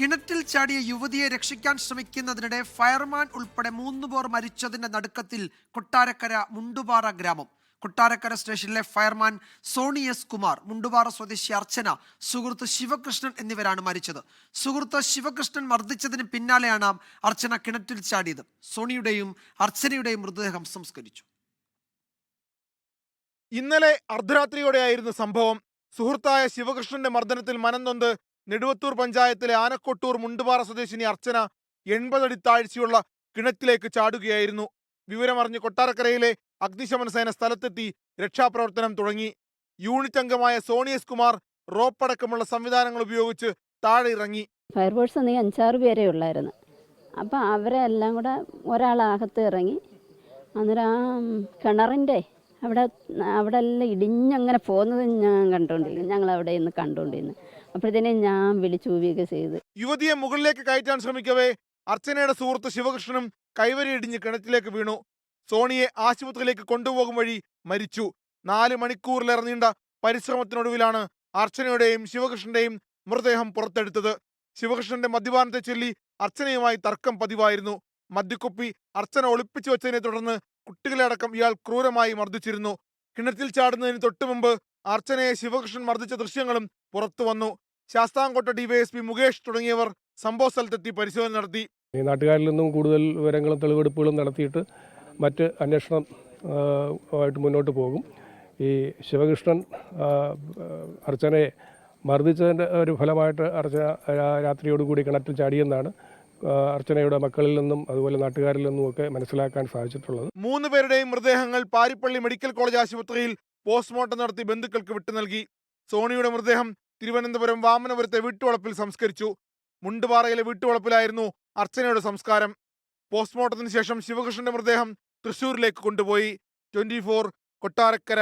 കിണറ്റിൽ ചാടിയ യുവതിയെ രക്ഷിക്കാൻ ശ്രമിക്കുന്നതിനിടെ ഫയർമാൻ ഉൾപ്പെടെ മൂന്ന് പേർ മരിച്ചതിന്റെ നടുക്കത്തിൽ കൊട്ടാരക്കര മുണ്ടുപാറ ഗ്രാമം. കൊട്ടാരക്കര സ്റ്റേഷനിലെ fireman Sony S Kumar Mundupara സ്വദേശി അർച്ചന സുഹൃത്ത് ശിവകൃഷ്ണൻ എന്നിവരാണ് മരിച്ചത്. സുഹൃത്ത് ശിവകൃഷ്ണൻ മർദ്ദിച്ചതിന് പിന്നാലെയാണ് അർച്ചന കിണറ്റിൽ ചാടിയത്. സോണിയുടെയും അർച്ചനയുടെയും മൃതദേഹം സംസ്കരിച്ചു. ഇന്നലെ അർദ്ധരാത്രിയോടെയായിരുന്നു സംഭവം. സുഹൃത്തായ ശിവകൃഷ്ണന്റെ മർദ്ദനത്തിൽ മനംനൊന്ത് നെടുവത്തൂർ പഞ്ചായത്തിലെ ആനക്കൊട്ടൂർ മുണ്ടുപാറ സ്വദേശിനി അർച്ചന എൺപതടി താഴ്ചയുള്ള കിണറ്റിലേക്ക് ചാടുകയായിരുന്നു. വിവരമറിഞ്ഞ് കൊട്ടാരക്കരയിലെ അഗ്നിശമന സേന സ്ഥലത്തെത്തി രക്ഷാപ്രവർത്തനം തുടങ്ങി. യൂണിറ്റ് അംഗമായ സോണിയസ് കുമാർ റോപ്പടക്കമുള്ള സംവിധാനങ്ങൾ ഉപയോഗിച്ച് താഴെ ഇറങ്ങി. ഫയർഫോഴ്സ് നീ അഞ്ചാറ് പേരെ ഉള്ളായിരുന്നു. അപ്പോൾ അവരെ എല്ലാം കൂടെ ഒരാളാകത്ത് ഇറങ്ങി. അന്നേരം ആ കിണറിന്റെ അവിടെ അവിടെ എല്ലാം ഇടിഞ്ഞങ്ങനെ പോകുന്നത് ഞാൻ കണ്ടുകൊണ്ടിരുന്നു. ഞങ്ങൾ അവിടെ നിന്ന് കണ്ടുകൊണ്ടിരുന്നു. അപ്പോഴത്തേനും ഞാൻ വിളിച്ചു കൂവിയൊക്കെ ചെയ്ത്. യുവതിയെ മുകളിലേക്ക് കയറ്റാൻ ശ്രമിക്കവേ. അർച്ചനയുടെ സുഹൃത്ത് ശിവകൃഷ്ണനും കൈവരി ഇടിഞ്ഞ് കിണറ്റിലേക്ക് വീണു. സോണിയെ ആശുപത്രിയിലേക്ക് കൊണ്ടുപോകും വഴി മരിച്ചു. നാല് മണിക്കൂറിലേറെ നീണ്ട പരിശ്രമത്തിനൊടുവിലാണ് അർച്ചനയുടെയും ശിവകൃഷ്ണന്റെയും മൃതദേഹം പുറത്തെടുത്തത്. ശിവകൃഷ്ണന്റെ മദ്യപാനത്തെ ചൊല്ലി അർച്ചനയുമായി തർക്കം പതിവായിരുന്നു. മദ്യക്കുപ്പി അർച്ചന ഒളിപ്പിച്ചു വെച്ചതിനെ തുടർന്ന് കുട്ടികളെ അടക്കം ഇയാൾ ക്രൂരമായി മർദ്ദിച്ചിരുന്നു. കിണറ്റിൽ ചാടുന്നതിന് തൊട്ടുമുമ്പ് അർച്ചനയെ ശിവകൃഷ്ണൻ മർദ്ദിച്ച ദൃശ്യങ്ങളും പുറത്തു വന്നു. ശാസ്താംകോട്ട ഡിവൈഎസ്പി മുകേഷ് തുടങ്ങിയവർ സംഭവ സ്ഥലത്തെത്തി പരിശോധന നടത്തി. ഈ നാട്ടുകാരിൽ നിന്നും കൂടുതൽ വിവരങ്ങളും തെളിവെടുപ്പുകളും നടത്തിയിട്ട് മറ്റ് അന്വേഷണം ആയിട്ട് മുന്നോട്ട് പോകും. ഈ ശിവകൃഷ്ണൻ അർച്ചനയെ മർദ്ദിച്ചതിന്റെ ഒരു ഫലമായിട്ട് അർച്ചന രാത്രിയോടുകൂടി കിണറ്റിൽ ചാടിയെന്നാണ് അർച്ചനയുടെ മക്കളിൽ നിന്നും അതുപോലെ നാട്ടുകാരിൽ നിന്നും ഒക്കെ മനസ്സിലാക്കാൻ സാധിച്ചിട്ടുള്ളത്. മൂന്ന് പേരുടെയും മൃതദേഹങ്ങൾ പാരിപ്പള്ളി മെഡിക്കൽ കോളേജ് ആശുപത്രിയിൽ പോസ്റ്റ്മോർട്ടം നടത്തി ബന്ധുക്കൾക്ക് വിട്ടു നൽകി. സോണിയുടെ മൃതദേഹം തിരുവനന്തപുരം വാമനപുരത്തെ വീട്ടുവളപ്പിൽ സംസ്കരിച്ചു. മുണ്ടുപാറയിലെ വീട്ടുവളപ്പിലായിരുന്നു അർച്ചനയുടെ സംസ്കാരം. പോസ്റ്റ്മോർട്ടത്തിന് ശേഷം ശിവകൃഷ്ണന്റെ മൃതദേഹം തൃശൂരിലേക്ക് കൊണ്ടുപോയി. Twenty four Kottarakkara.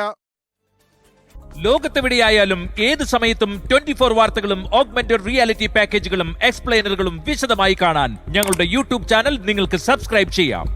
ലോകത്തെവിടെയായാലും ഏത് സമയത്തും ട്വന്റി ഫോർ വാർത്തകളും ഓഗ്മെന്റഡ് റിയാലിറ്റി പാക്കേജുകളും എക്സ്പ്ലെയിനറുകളും വിശദമായി കാണാൻ ഞങ്ങളുടെ യൂട്യൂബ് ചാനൽ നിങ്ങൾക്ക് സബ്സ്ക്രൈബ് ചെയ്യാം.